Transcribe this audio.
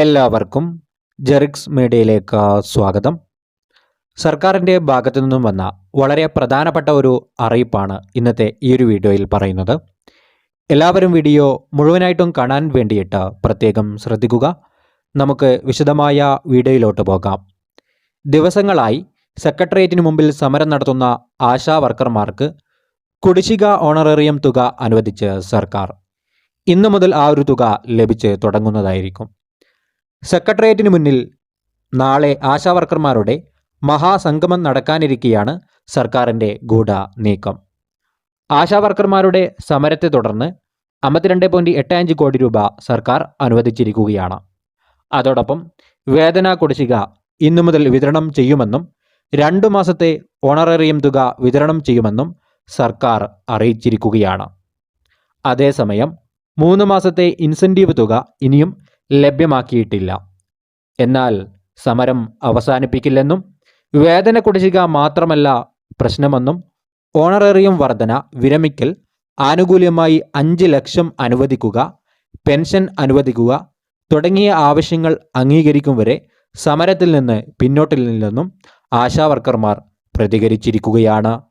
എല്ലാവർക്കും ജെറിക്സ് മീഡിയയിലേക്ക് സ്വാഗതം. സർക്കാരിന്റെ ഭാഗത്തു നിന്നും വന്ന വളരെ പ്രധാനപ്പെട്ട ഒരു അറിയിപ്പാണ് ഇന്നത്തെ ഈ ഒരു വീഡിയോയിൽ പറയുന്നത്. എല്ലാവരും വീഡിയോ മുഴുവനായിട്ടും കാണാൻ വേണ്ടിയിട്ട് പ്രത്യേകം ശ്രദ്ധിക്കുക. നമുക്ക് വിശദമായ വീഡിയോയിലോട്ട് പോകാം. ദിവസങ്ങളായി സെക്രട്ടേറിയറ്റിന് മുമ്പിൽ സമരം നടത്തുന്ന ആശാ വർക്കർമാർക്ക് കുടിശ്ശിക ഓണറേറിയം തുക അനുവദിച്ച് സർക്കാർ. ഇന്നു മുതൽ ആ ഒരു തുക ലഭിച്ച് തുടങ്ങുന്നതായിരിക്കും. സെക്രട്ടേറിയറ്റിന് മുന്നിൽ നാളെ ആശാവർക്കർമാരുടെ മഹാസംഗമം നടക്കാനിരിക്കെയാണ് സർക്കാരിന്റെ ഗൂഢ നീക്കം. ആശാവർക്കർമാരുടെ സമരത്തെ തുടർന്ന് അമ്പത്തിരണ്ട് പോയിന്റ് എട്ട് അഞ്ച് കോടി രൂപ സർക്കാർ അനുവദിച്ചിരിക്കുകയാണ്. അതോടൊപ്പം വേതന കുടിശ്ശിക ഇന്നു മുതൽ വിതരണം ചെയ്യുമെന്നും രണ്ടു മാസത്തെ ഓണറേറിയം തുക വിതരണം ചെയ്യുമെന്നും സർക്കാർ അറിയിച്ചിരിക്കുകയാണ്. അതേസമയം മൂന്ന് മാസത്തെ ഇൻസെന്റീവ് തുക ഇനിയും ലഭ്യമാക്കിയിട്ടില്ല. എന്നാൽ സമരം അവസാനിപ്പിക്കില്ലെന്നും വേതന കുടിശ്ശിക മാത്രമല്ല പ്രശ്നമെന്നും ഓണറേറിയം വർധന വിരമിക്കൽ ആനുകൂല്യമായി അഞ്ച് ലക്ഷം അനുവദിക്കുക പെൻഷൻ അനുവദിക്കുക തുടങ്ങിയ ആവശ്യങ്ങൾ അംഗീകരിക്കും വരെ സമരത്തിൽ നിന്ന് പിന്നോട്ടില്ലെന്നും ആശാവർക്കർമാർ പ്രതികരിച്ചിരിക്കുകയാണ്.